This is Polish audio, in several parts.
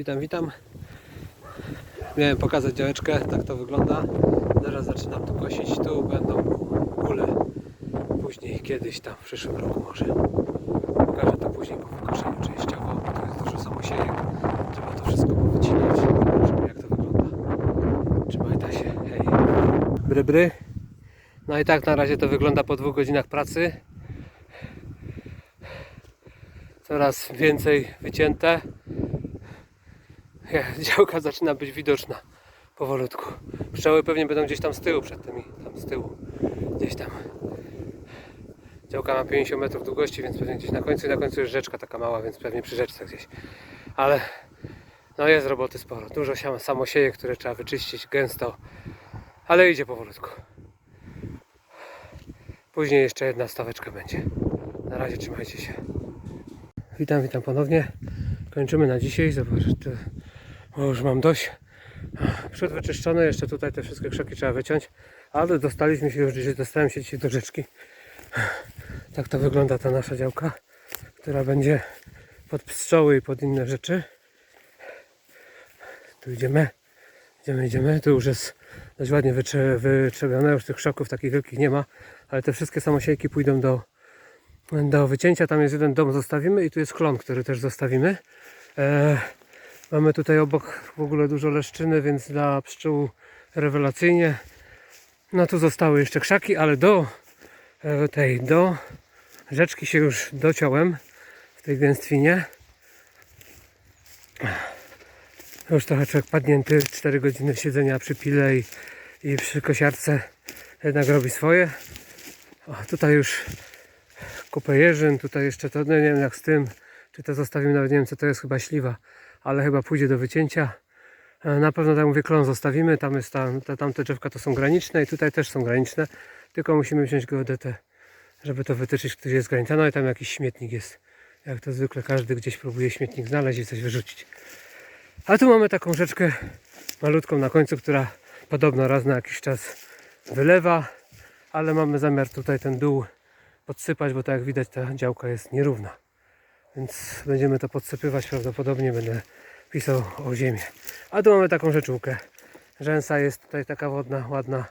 Witam, witam. Miałem pokazać działeczkę, tak to wygląda. Teraz zaczynam tu kosić, tu będą kule. Później, kiedyś tam, w przyszłym roku może. Pokażę to później po wykoszeniu częściowo, bo to jest dużo samosiejek. Trzeba to wszystko powycinać. Zobaczymy jak to wygląda. Trzymaj się, hej. Bry, bry. No i tak na razie to wygląda po dwóch godzinach pracy. Coraz więcej wycięte. Działka zaczyna być widoczna powolutku. Pszczoły pewnie będą gdzieś tam z tyłu przed tymi, tam z tyłu. Gdzieś tam. Działka ma 50 metrów długości, więc pewnie gdzieś na końcu i na końcu jest rzeczka taka mała, więc pewnie przy rzeczce gdzieś. Ale no jest roboty sporo. Dużo samosieje, które trzeba wyczyścić gęsto, ale idzie powolutku. Później jeszcze jedna staweczka będzie. Na razie trzymajcie się. Witam, witam ponownie. Kończymy na dzisiaj. Zobacz, tu, o, już mam dość. Przód wyczyszczony, jeszcze tutaj te wszystkie krzaki trzeba wyciąć, ale dostaliśmy się już dzisiaj, dostałem się dzisiaj do rzeczki. Tak to wygląda ta nasza działka, która będzie pod pszczoły i pod inne rzeczy. Tu idziemy, idziemy, idziemy. Tu już jest dość ładnie wytrze- wytrzebione, już tych krzaków takich wielkich nie ma, ale te wszystkie samosiejki pójdą do, do wycięcia. Tam jest jeden dom, zostawimy i tu jest klon, który też zostawimy. E, mamy tutaj obok w ogóle dużo leszczyny, więc dla pszczół rewelacyjnie. No tu zostały jeszcze krzaki, ale do e, tej, do rzeczki się już dociąłem w tej gęstwinie. Już trochę człowiek padnięty, 4 godziny siedzenia przy pile i, i przy kosiarce jednak robi swoje. O, tutaj już kupę jeżyn, tutaj jeszcze to, no nie wiem jak z tym, czy to zostawimy, nawet nie wiem co to jest, chyba śliwa, ale chyba pójdzie do wycięcia. E, Na pewno, tak mówię, klon zostawimy, tam jest ta, te, tamte drzewka to są graniczne i tutaj też są graniczne, tylko musimy wziąć geodetę, żeby to wytyczyć, gdzie jest granica, no i tam jakiś śmietnik jest. Jak to zwykle każdy gdzieś próbuje śmietnik znaleźć i coś wyrzucić. A tu mamy taką rzeczkę malutką na końcu, która podobno raz na jakiś czas wylewa, ale mamy zamiar tutaj ten dół podsypać, bo tak jak widać ta działka jest nierówna. Więc będziemy to podsypywać, prawdopodobnie będę pisał o ziemię. A tu mamy taką rzeczówkę. Rzęsa jest tutaj taka wodna, ładna.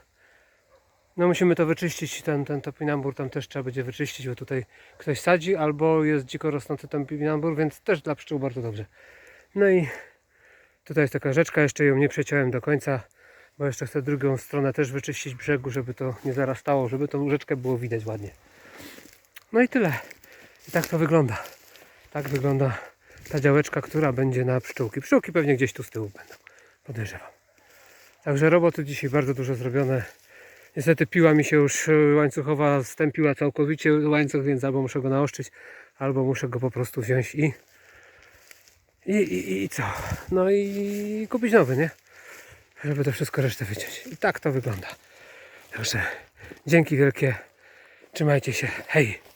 No musimy to wyczyścić, ten, ten topinambur tam też trzeba będzie wyczyścić, bo tutaj ktoś sadzi, albo jest dziko rosnący topinambur, więc też dla pszczół bardzo dobrze. No i tutaj jest taka rzeczka, jeszcze ją nie przeciąłem do końca, bo jeszcze chcę drugą stronę też wyczyścić brzegu, żeby to nie zarastało, żeby tą rzeczkę było widać ładnie. No i tyle. I tak to wygląda. Tak wygląda ta działeczka, która będzie na pszczółki. Pszczółki pewnie gdzieś tu z tyłu będą, podejrzewam. Także roboty dzisiaj bardzo dużo zrobione. Niestety piła mi się już y, łańcuchowa stępiła całkowicie łańcuch, więc albo muszę go naoszczyć, albo muszę go po prostu wziąć i i, i, i co? No i kupić nowy, nie? Żeby to wszystko resztę wyciąć. I tak to wygląda. Także dzięki wielkie. Trzymajcie się. Hej!